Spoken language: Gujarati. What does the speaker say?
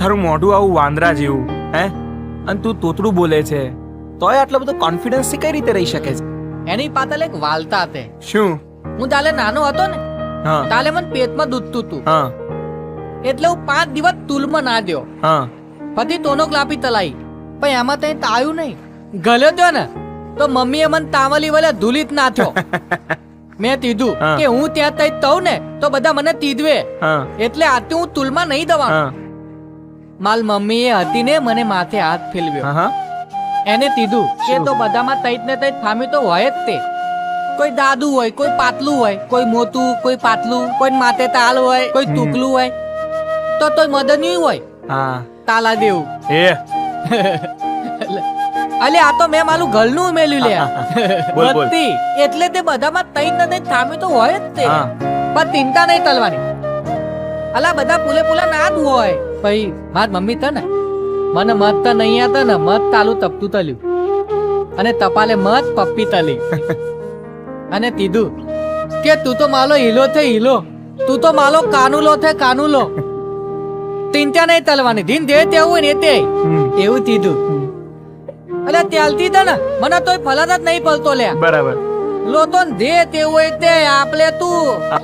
તારું મોઢું આવું વાંદરા જેવું હે? અને તું તોતડું બોલે છે. તોય આટલો બધો કોન્ફિડન્સ કઈ રીતે રહી શકે છે? એની પાતળ એક વાલતા હતી શું? હું તાલે નાનો હતો ને હા. તાલે મને પેટમાં દૂધતું તું. હા. એટલે હું પાંચ દિવસ તુલમાં ના દયો હા. પછી ટોનોગ્રાફી તલાઈ. પણ એમાં તઈ તાયું નહીં. ગલ્યો દો ને તો મમ્મીએ મને તાવલી વલે ધૂલિત ના થયો મેં તીધું કે હું ત્યાં તઈ તવ ને તો બધા મને તીધવે. એટલે આથી હું તુલમાં નહીં દવા. માલ મમ્મીએ હતી ને મને માથે હાથ ફેલવ્યો. હા એને કીધું કે તો બધામાં તઈત ને તઈત ખામી તો હોય જ તે. કોઈ દાદુ હોય કોઈ પાતલું હોય કોઈ મોટું કોઈ પાતલું કોઈ માથે તાલ હોય કોઈ તુકલું હોય તો તો મદની હોય. હા. તાલા દેવું. એ. અલે આ તો મેં મારું ગળનું ઉમેલ્યું લે. બત્તી એટલે તે બધામાં તઈત ને તઈત ખામી તો હોય જ તે. પણ ચિંતા નહીં તલવાની અલા બધા પુલે પુલા ના જ હોય. ભાઈ માર મમ્મી તા ને. મને મત તો નહીં આતા ને મત તાલું તપતું તલ્યું. અને તપાલે મત પપ્પી તલી. અને તીધું કે તું તો માલો હીલો છે હીલો. તું તો માલો કાનુલો છે કાનુલો. ચિંતા નહીં તલવાની. ધીન દે તેવું ને તે. એવું કીધું. અલે ત્યાલતી તા ને મને તોય ફલાદ જ નહીં ફલતો લે બરાબર. લોતો ને દે તેવું હોય તે આપલે તું.